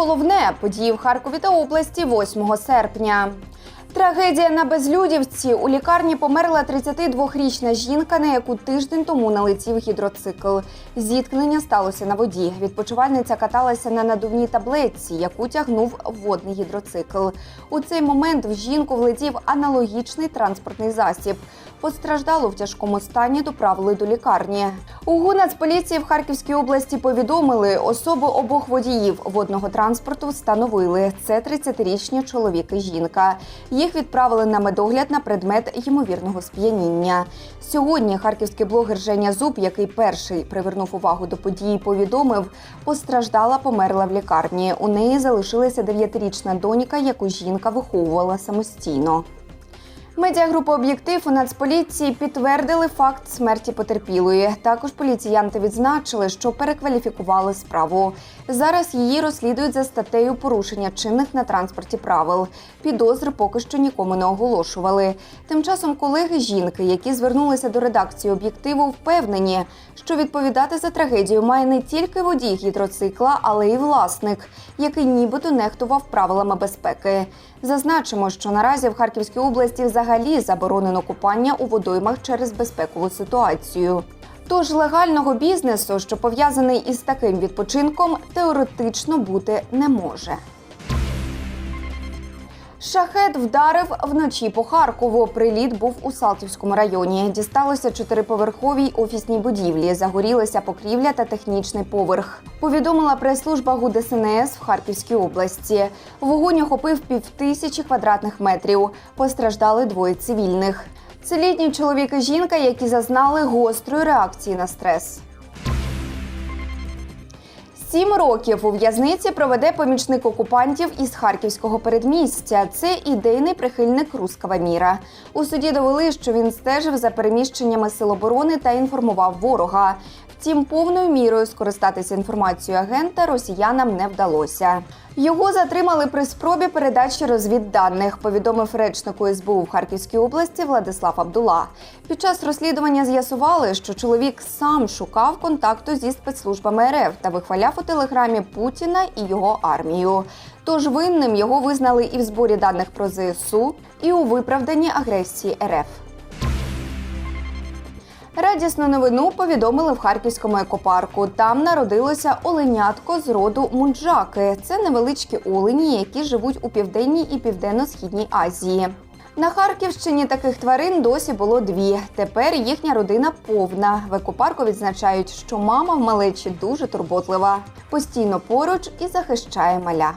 головне події в Харкові та області 8 серпня. Трагедія на безлюдівці. У лікарні померла 32-річна жінка, на яку тиждень тому налетів гідроцикл. Зіткнення сталося на воді. Відпочивальниця каталася на надувній таблетці, яку тягнув водний гідроцикл. У цей момент в жінку влетів аналогічний транспортний засіб. Постраждалу в тяжкому стані доправили до лікарні. У Гунацполіції в Харківській області повідомили, особи обох водіїв водного транспорту встановили. Це 30-річні чоловік і жінка. Їх відправили на медогляд на предмет ймовірного сп'яніння. Сьогодні харківський блогер Женя Зуб, який перший привернув увагу до події, повідомив, постраждала, померла в лікарні. У неї залишилася 9-річна донька, яку жінка виховувала самостійно. Медіагрупа об'єктив у Нацполіції підтвердили факт смерті потерпілої. Також поліціянти відзначили, що перекваліфікували справу. Зараз її розслідують за статтею порушення чинних на транспорті правил. Підозри поки що нікому не оголошували. Тим часом колеги жінки, які звернулися до редакції об'єктиву, впевнені, що відповідати за трагедію має не тільки водій гідроцикла, але й власник, який нібито нехтував правилами безпеки. Зазначимо, що наразі в Харківській області взагалі заборонено купання у водоймах через безпекову ситуацію. Тож легального бізнесу, що пов'язаний із таким відпочинком, теоретично бути не може. Шахет вдарив вночі по Харкову. Приліт був у Салтівському районі. Дісталося чотириповерховій офісній будівлі. Загорілася покрівля та технічний поверх. Повідомила прес-служба ГУДСНС в Харківській області. Вогонь охопив півтисячі квадратних метрів. Постраждали двоє цивільних. Це літній чоловік і жінка, які зазнали гострої реакції на стрес. Сім років у в'язниці проведе помічник окупантів із харківського передмістя. Це ідейний прихильник рускава міра. У суді довели, що він стежив за переміщеннями сил оборони та інформував ворога. Втім, повною мірою скористатися інформацією агента росіянам не вдалося. Його затримали при спробі передачі розвідданих, повідомив речнику СБУ в Харківській області Владислав Абдула. Під час розслідування з'ясували, що чоловік сам шукав контакту зі спецслужбами РФ та вихваляв у телеграмі Путіна і його армію. Тож винним його визнали і в зборі даних про ЗСУ, і у виправданні агресії РФ. Радісну новину повідомили в харківському екопарку. Там народилося оленятко з роду мунджаки. Це невеличкі олені, які живуть у південній і південно-східній Азії. На Харківщині таких тварин досі було дві. Тепер їхня родина повна. В екопарку відзначають, що мама в малечі дуже турботлива, постійно поруч і захищає маля.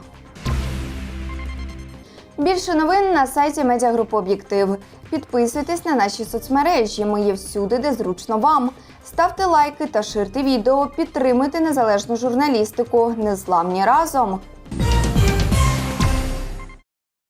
Більше новин на сайті медіагрупи Об'єктив. Підписуйтесь на наші соцмережі. Ми є всюди, де зручно вам. Ставте лайки та ширте відео. Підтримуйте незалежну журналістику. Незламні разом.